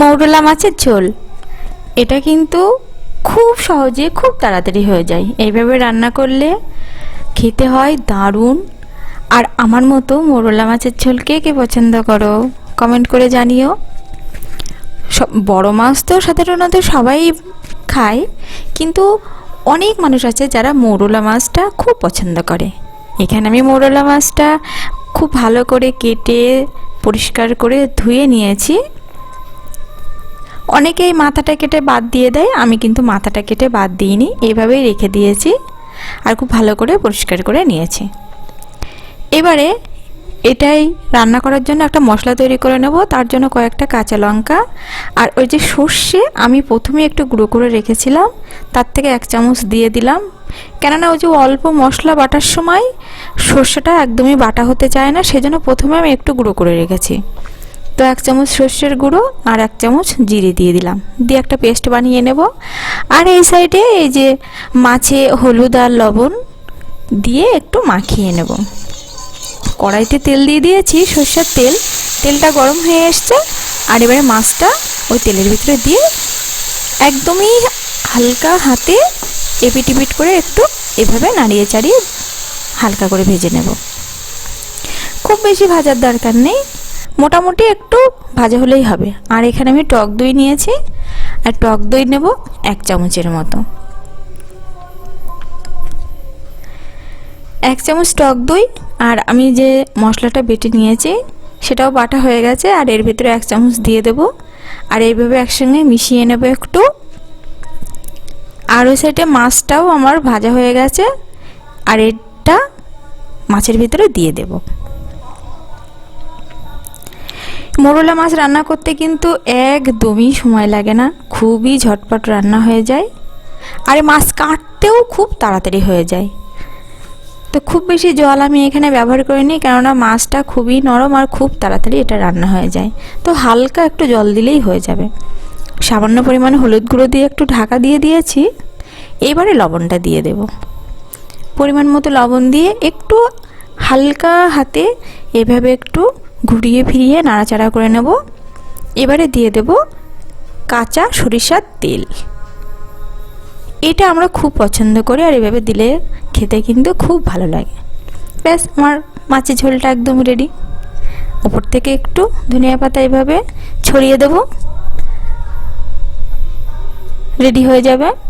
মৌরলা মাছের ঝোল। এটা কিন্তু খুব সহজে খুব তাড়াতাড়ি হয়ে যায়। এইভাবে রান্না করলে খেতে হয় দারুণ। আর আমার মতো মৌরলা মাছের ঝোল কে কে পছন্দ করো? কমেন্ট করে জানিও। সব বড় মাছ তো সাধারণত সবাই খায়, কিন্তু অনেক মানুষ আছে যারা মৌরলা মাছটা খুব পছন্দ করে। এখানে আমি মৌরলা মাছটা খুব ভালো করে কেটে, পরিষ্কার করে ধুয়ে নিয়েছি। অনেকেই মাথাটা কেটে বাদ দিয়ে দেয়, আমি কিন্তু মাথাটা কেটে বাদ দিইনি এইভাবেই রেখে দিয়েছি আর খুব ভালো করে পরিষ্কার করে নিয়েছি। এবারে এটাই রান্না করার জন্য একটা মশলা তৈরি করে নেব, তার জন্য কয়েকটা কাঁচা লঙ্কা আর ওই যে সর্ষে আমি প্রথমে একটু গুঁড়ো করে রেখেছিলাম, তার থেকে এক চামচ দিয়ে দিলাম। কেননা ওই যে অল্প মশলা বাটার সময় সর্ষেটা একদমই বাটা হতে চায় না, সেজন্য প্রথমে আমি একটু গুঁড়ো করে রেখেছি। তো এক চামচ সর্ষের গুঁড়ো আর এক চামচ জিরে দিয়ে দিলাম। দিয়ে একটা পেস্ট বানিয়ে নেব। আর এই সাইডে এই যে মাছে হলুদ আর লবণ দিয়ে একটু মাখিয়ে নেব। কড়াইতে তেল দিয়ে দিয়েছি সর্ষের তেল। তেলটা গরম হয়ে এসছে। আর এবারে মাছটা ওই তেলের ভিতরে দিয়ে একদমই হালকা হাতে এপিটিপিট করে একটু এভাবে নাড়িয়ে চাড়িয়ে হালকা করে ভেজে নেব। খুব বেশি ভাজার দরকার নেই। মোটামুটি একটু ভাজা হলেই হবে। আর এখানে আমি টক দই নিয়েছি। আর টক দই নেব এক চামচের মতো। এক চামচ টক দই। আর আমি যে মশলাটা বেটে নিয়েছি, সেটাও বাটা হয়ে গেছে। আর এর ভিতরে এক চামচ দিয়ে দেব। আর এইভাবে একসঙ্গে মিশিয়ে নেব একটু। আর ওই সাইডে মাছটাও আমার ভাজা হয়ে গেছে। আর এটা মাছের ভিতরে দিয়ে দেব। মোরলা মাছ রান্না করতে কিন্তু একদমই সময় লাগে না। খুবই ঝটপট রান্না হয়ে যায়। আর মাছ কাটতেও খুব তাড়াতাড়ি হয়ে যায়। তো খুব বেশি জল আমি এখানে ব্যবহার করিনি, কেননা মাছটা খুবই নরম আর খুব তাড়াতাড়ি এটা রান্না হয়ে যায়। তো হালকা একটু জল দিলেই হয়ে যাবে। সামান্য পরিমাণে হলুদ গুঁড়ো দিয়ে একটু ঢাকা দিয়ে দিয়েছি। এবারে লবণটা দিয়ে দেব। পরিমাণ মতো লবণ দিয়ে একটু হালকা হাতে এভাবে একটু ঘুরিয়ে ফিরিয়ে নাড়াচাড়া করে নেব। এবারে দিয়ে দেব কাঁচা সরিষার তেল। এটা আমরা খুব পছন্দ করি আর এভাবে দিলে খেতে কিন্তু খুব ভালো লাগে। ব্যাস, আমার মাছের ঝোলটা একদম রেডি ওপর থেকে একটু ধনিয়া পাতা এভাবে ছড়িয়ে দেব। রেডি হয়ে যাবে।